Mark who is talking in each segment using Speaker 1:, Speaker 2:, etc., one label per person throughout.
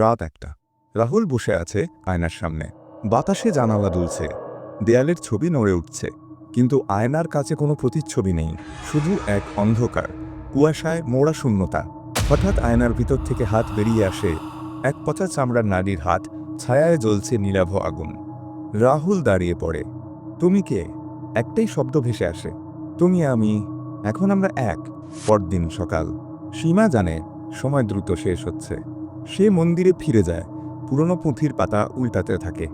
Speaker 1: রাত একটা। রাহুল বসে আছে আয়নার সামনে। বাতাসে জানালা দুলছে। দেয়ালের ছবি নড়ে উঠছে। কিন্তু আয়নার কাছে কোনো প্রতিচ্ছবি নেই। শুধু এক অন্ধকার। কুয়াশায় মোড়া শূন্যতা। হঠাৎ আয়নার ভিতর থেকে হাত বেরিয়ে আসে এক পচা চামড়ার নারীর হাত, ছায়ায় জ্বলছে নীলাভ আগুন। রাহুল দাঁড়িয়ে পড়ে। তুমি কে? একটাই শব্দ ভেসে আসে। তুমি আমি। এখন আমরা এক। পরদিন সকাল। সীমা জানে, সময় দ্রুত শেষ হচ্ছে। সে মন্দিরে ফিরে যায়। পুরনো পুঁথির পাতা উল্টাতে থাকে।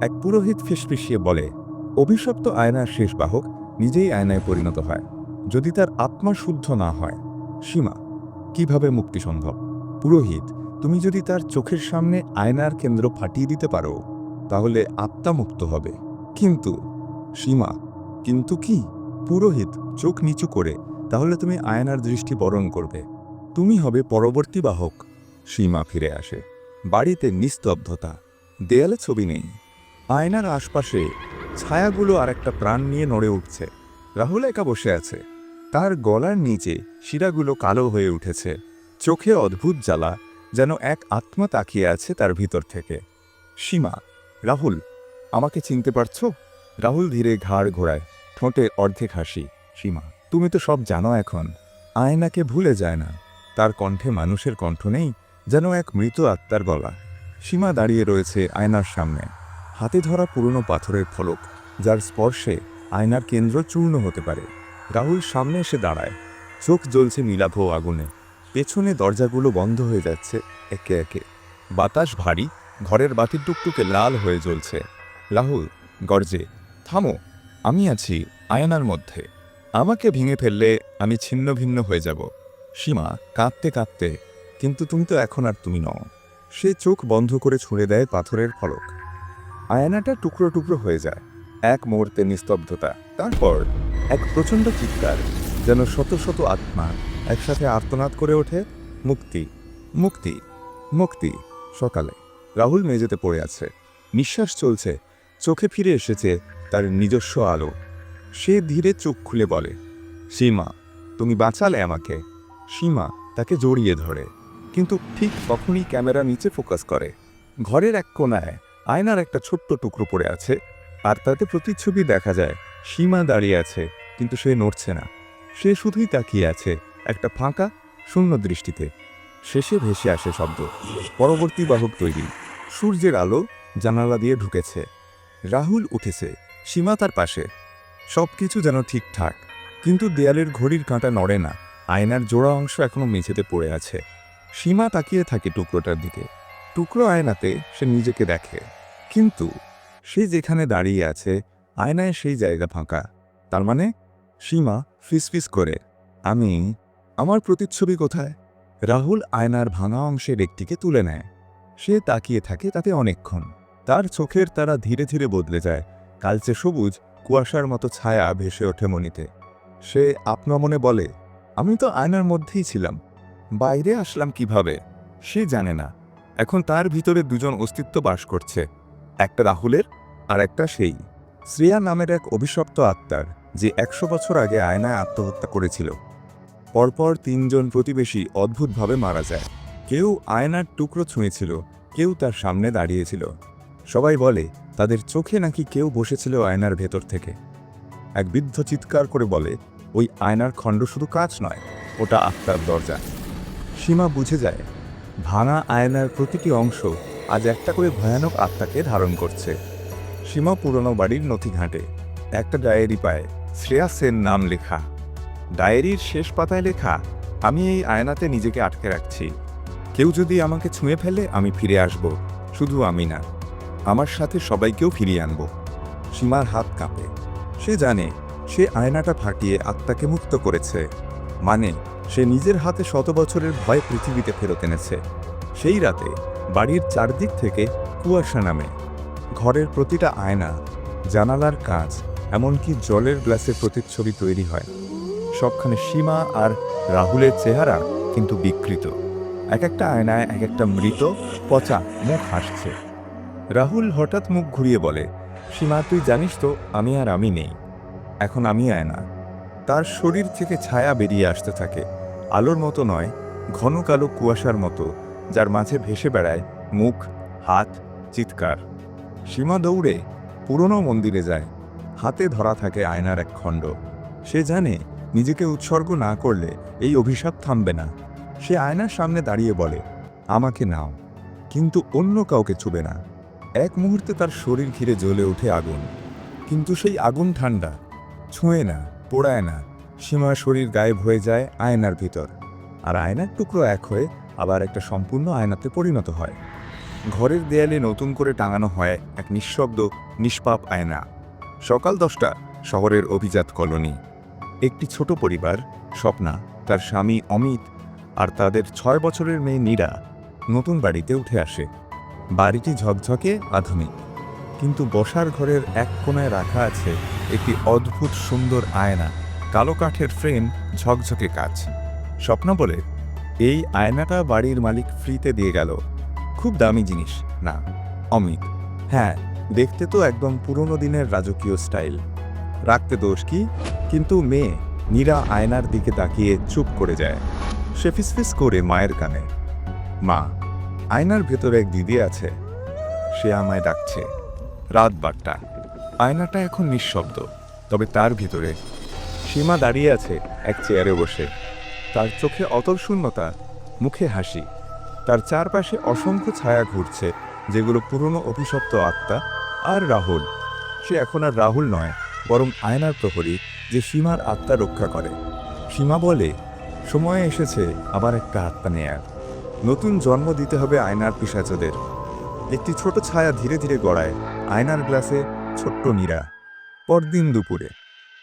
Speaker 1: এক পুরোহিত ফিসফিসিয়ে বলে, অভিশপ্ত আয়নার শেষ বাহক নিজেই আয়নায় পরিণত হয়। যদি তার আত্মা শুদ্ধ না হয়, সীমা, কীভাবে মুক্তি সম্ভব? পুরোহিত, তুমি যদি তার চোখের সামনে আয়নার কেন্দ্র ফাটিয়ে দিতে পারো, তাহলে আত্মা মুক্ত হবে। কিন্তু, সীমা, কিন্তু কি? পুরোহিত, চোখ নিচু করে, তাহলে তুমি আয়নার দৃষ্টি বরণ করবে। তুমি হবে পরবর্তী বাহক। সীমা ফিরে আসে। বাড়িতে নিস্তব্ধতা। দেয়ালে ছবি নেই। আয়নার আশপাশে ছায়াগুলো আর একটা প্রাণ নিয়ে নড়ে উঠছে। রাহুল একা বসে আছে। তার গলার নিচে শিরাগুলো কালো হয়ে উঠেছে। চোখে অদ্ভুত জ্বালা যেন এক আত্মা তাকিয়ে আছে তার ভিতর থেকে। সীমা, রাহুল, আমাকে চিনতে পারছ? রাহুল ধীরে ঘাড় ঘোরায়। ঠোঁটে অর্ধেক হাসি। সীমা, তুমি তো সব জানো এখন। আয়নাকে ভুলে যায় না। তার কণ্ঠে মানুষের কণ্ঠ নেই। যেন এক মৃত আত্মার গলা। সীমা দাঁড়িয়ে রয়েছে আয়নার সামনে। হাতে ধরা পুরনো পাথরের ফলক, যার স্পর্শে আয়নার কেন্দ্র চূর্ণ হতে পারে। রাহুল সামনে এসে দাঁড়ায়। চোখ জ্বলছে নীলাভ আগুনে। পেছনে দরজাগুলো বন্ধ হয়ে যাচ্ছে একে একে। বাতাস ভারী, ঘরের বাতির টুকটুকে লাল হয়ে জ্বলছে। রাহুল, গর্জে, থামো, আমি আছি আয়নার মধ্যে। আমাকে ভেঙে ফেললে আমি ছিন্ন ভিন্ন হয়ে যাব। সীমা কাঁদতে কাঁদতে কিন্তু তুমি তো এখন আর তুমি নও। সে চোখ বন্ধ করে ছুঁড়ে দেয় পাথরের ফলক। আয়নাটা টুকরো টুকরো হয়ে যায়। এক মুহূর্তে নিস্তব্ধতা, তারপর এক প্রচণ্ড চিৎকার, যেন শত শত আত্মা একসাথে আর্তনাদ করে ওঠে, মুক্তি মুক্তি মুক্তি, সকালে। রাহুল মেঝেতে পড়ে আছে। নিঃশ্বাস চলছে, চোখে ফিরে এসেছে তার নিজস্ব আলো। সে ধীরে চোখ খুলে বলে, সীমা, তুমি বাঁচালে আমাকে। সীমা তাকে জড়িয়ে ধরে। কিন্তু ঠিক তখনই ক্যামেরা নিচে ফোকাস করে। ঘরের এক কোনায় আয়নার একটা ছোট্ট টুকরো পড়ে আছে, আর তাতে প্রতিচ্ছবি দেখা যায়, সীমা দাঁড়িয়ে আছে, কিন্তু সে নড়ছে না। সে শুধুই তাকিয়ে আছে একটা ফাঁকা, শূন্য দৃষ্টিতে। শেষে ভেসে আসে শব্দ, পরবর্তী বাহক তৈরি। সূর্যের আলো জানালা দিয়ে ঢুকেছে। রাহুল উঠেছে, সীমা তার পাশে। সব কিছু যেন ঠিকঠাক, কিন্তু দেয়ালের ঘড়ির কাঁটা নড়ে না। আয়নার জোড়া অংশ এখনও মেঝেতে পড়ে আছে। সীমা তাকিয়ে থাকে টুকরোটার দিকে। টুকরো আয়নাতে সে নিজেকে দেখে। কিন্তু সে যেখানে দাঁড়িয়ে আছে, আয়নায় সেই জায়গা ফাঁকা। তার মানে সীমা ফিসফিস করে, আমি, আমার প্রতিচ্ছবি কোথায়? রাহুল আয়নার ভাঙা অংশের একটিকে তুলে নেয়। সে তাকিয়ে থাকে তাতে অনেকক্ষণ। তার চোখের তারা ধীরে ধীরে বদলে যায়। কালচে সবুজ, কুয়াশার মতো ছায়া ভেসে ওঠে মনিতে সে আপনা মনে বলে, আমি তো আয়নার মধ্যেই ছিলাম। বাইরে আসলাম কীভাবে? সে জানে না। এখন তার ভিতরে দুজন অস্তিত্ব বাস করছে। একটা রাহুলের আর একটা সেই। শ্রেয়া নামের এক অভিশপ্ত আত্মার, যে একশো বছর আগে আয়নায় আত্মহত্যা করেছিল। পরপর তিনজন প্রতিবেশী অদ্ভুতভাবে মারা যায়। কেউ আয়নার টুকরো ছুঁয়েছিল, কেউ তার সামনে দাঁড়িয়েছিল। সবাই বলে, তাদের চোখে নাকি কেউ বসেছিল আয়নার ভেতর থেকে? এক বৃদ্ধ চিৎকার করে বলে, ওই আয়নার খণ্ড শুধু কাজ নয়, ওটা আত্মার দরজা। সীমা বুঝে যায়, ভাঙা আয়নার প্রতিটি অংশ আজ একটা করে ভয়ানক আত্মাকে ধারণ করছে। সীমা পুরনো বাড়ির নথি ঘাটে একটা ডায়েরি পায়, শ্রেয়া সেন নাম লেখা। ডায়েরির শেষ পাতায় লেখা, আমি এই আয়নাতে নিজেকে আটকে রাখছি। কেউ যদি আমাকে ছুঁয়ে ফেলে, আমি ফিরে আসব। শুধু আমি না, আমার সাথে সবাইকেও ফিরিয়ে আনব। সীমার হাত কাঁপে। সে জানে, সে আয়নাটা ফাটিয়ে আত্মাকে মুক্ত করেছে। মানে সে নিজের হাতে শত বছরের ভয় পৃথিবীতে ফেরত এনেছে। সেই রাতে বাড়ির চারদিক থেকে কুয়াশা নামে। ঘরের প্রতিটা আয়না, জানালার কাজ এমনকি জলের গ্লাসের প্রতিচ্ছবি তৈরি হয়। সবখানে সীমা আর রাহুলের চেহারা কিন্তু বিকৃত। এক একটা আয়নায় এক একটা মৃত, পচা মুখ হাসছে। রাহুল হঠাৎ মুখ ঘুরিয়ে বলে, সীমা, তুই জানিস তো, আমি আর আমি নেই। এখন আমি আয়না। তার শরীর থেকে ছায়া বেরিয়ে আসতে থাকে। আলোর মতো নয়, ঘন কালো কুয়াশার মতো, যার মাঝে ভেসে বেড়ায় মুখ, হাত, চিৎকার। সীমা দৌড়ে পুরনো মন্দিরে যায়। হাতে ধরা থাকে আয়নার এক খণ্ড। সে জানে নিজেকে উৎসর্গ না করলে এই অভিশাপ থামবে না। সে আয়নার সামনে দাঁড়িয়ে বলে, আমাকে নাও। কিন্তু অন্য কাউকে ছুবে না। এক মুহূর্তে তার শরীর ঘিরে জ্বলে ওঠে আগুন। কিন্তু সেই আগুন ঠান্ডা, ছুঁয়ে না। পোড়ায় না, সীমার শরীর গায়েব হয়ে যায় আয়নার ভিতর। আর আয়নার টুকরো এক হয়ে আবার একটা সম্পূর্ণ আয়নাতে পরিণত হয়। ঘরের দেয়ালে নতুন করে টাঙানো হয় এক নিঃশব্দ, নিষ্পাপ আয়না। সকাল দশটা, শহরের অভিজাত কলোনি। একটি ছোট পরিবার, স্বপ্না, তার স্বামী অমিত আর তাদের ছয় বছরের মেয়ে নীরা নতুন বাড়িতে উঠে আসে। বাড়িটি ঝকঝকে আধুনিক। কিন্তু বসার ঘরের এক কোণায় রাখা আছে একটি অদ্ভুত সুন্দর আয়না, কালো কাঠের ফ্রেম, ঝকঝকে কাজ। স্বপ্ন বলে, এই আয়নাটা বাড়ির মালিক ফ্রিতে দিয়ে গেল। খুব দামি জিনিস, না, অমিত। হ্যাঁ দেখতে তো একদম পুরনো দিনের রাজকীয় স্টাইল। রাখতে দোষ কি? কিন্তু মেয়ে নীরা আয়নার দিকে তাকিয়ে চুপ করে যায়। সে ফিসফিস করে মায়ের কানে, মা, আয়নার ভেতরে এক দিদি আছে। সে আমায় ডাকছে। রাত বারটা। আয়নাটা এখন নিঃশব্দ, তবে তার ভিতরে সীমা দাঁড়িয়ে আছে এক চেয়ারে বসে। তার চোখে অতল শূন্যতা, মুখে হাসি। তার চারপাশে অসংখ্য ছায়া ঘুরছে, যেগুলো পুরনো অভিশপ্ত আত্মা আর রাহুল। সে এখন আর রাহুল নয়, বরং আয়নার প্রহরী যে সীমার আত্মা রক্ষা করে। সীমা বলে, সময় এসেছে, আবার একটা আত্মা নেয়ার। নতুন জন্ম দিতে হবে আয়নার পিসাচদের। একটি ছোট ছায়া ধীরে ধীরে গড়ায় আয়নার গ্লাসে ছোট্ট নীরা পরদিন দুপুরে।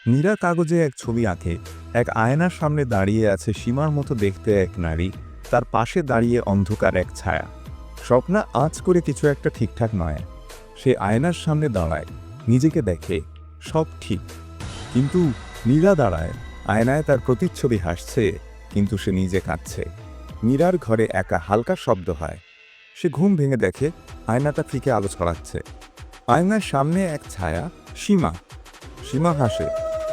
Speaker 1: নীরা কাগজে এক ছবি আঁকে। এক আয়নার সামনে দাঁড়িয়ে আছে সীমার মতো দেখতে এক নারী। তার পাশে দাঁড়িয়ে অন্ধকার এক ছায়া। স্বপ্না আঁচ করে কিছু একটা ঠিকঠাক নয়। সে আয়নার সামনে দাঁড়ায়। নিজেকে দেখে। সব ঠিক। কিন্তু নীরা দাঁড়ায়। আয়নায় তার প্রতিচ্ছবি হাসছে, কিন্তু সে নিজে কাঁদছে। মীরার ঘরে একা হালকা শব্দ হয়। সে ঘুম ভেঙে দেখে আয়নাটা ফিকে আলো ছড়াচ্ছে। আয়নার সামনে এক ছায়া, সীমা। সীমা হাসে,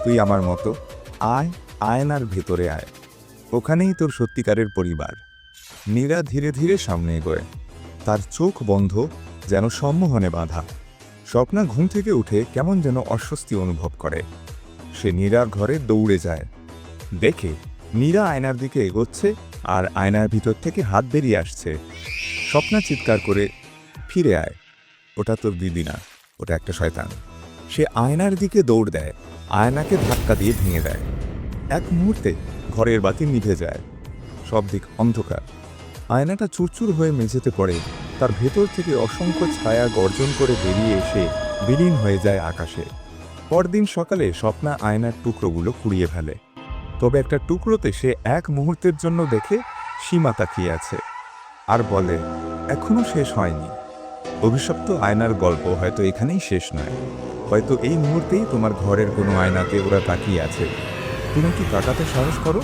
Speaker 1: তুই আমার মতো, আয় আয়নার ভেতরে আয়। ওখানেই তোর সত্যিকারের পরিবার। মীরা ধীরে ধীরে সামনে এগোয়। তার চোখ বন্ধ, যেন সম্মোহনে বাঁধা। স্বপ্না ঘুম থেকে উঠে কেমন যেন অস্বস্তি অনুভব করে। সে নীরার ঘরে দৌড়ে যায়। দেখে, নীরা আয়নার দিকে এগোচ্ছে আর আয়নার ভিতর থেকে হাত বেরিয়ে আসছে। স্বপ্না চিৎকার করে, ফিরে আয়। ওটা তোর দিদি না, ওটা একটা শয়তান। সে আয়নার দিকে দৌড় দেয়, আয়নাকে ধাক্কা দিয়ে ভেঙে দেয়। এক মুহূর্তে ঘরের বাতি নিভে যায়, সব দিক অন্ধকার। আয়নাটা চুরচুর হয়ে মেঝেতে পড়ে, তার ভেতর থেকে অসংখ্য ছায়া গর্জন করে বেরিয়ে এসে বিলীন হয়ে যায় আকাশে। পরদিন সকালে স্বপ্না আয়নার টুকরোগুলো কুড়িয়ে ফেলে। তবে একটা টুকরোতে সে এক মুহূর্তের জন্য দেখে সীমা তাকিয়ে আছে। আর বলে, এখনও শেষ হয়নি। অভিশপ্ত আয়নার গল্প হয়তো এখানেই শেষ নয়। হয়তো এই মুহূর্তেই তোমার ঘরের কোনো আয়নাতে ওরা তাকিয়ে আছে। তুমি কি তাকাতে সাহস করো?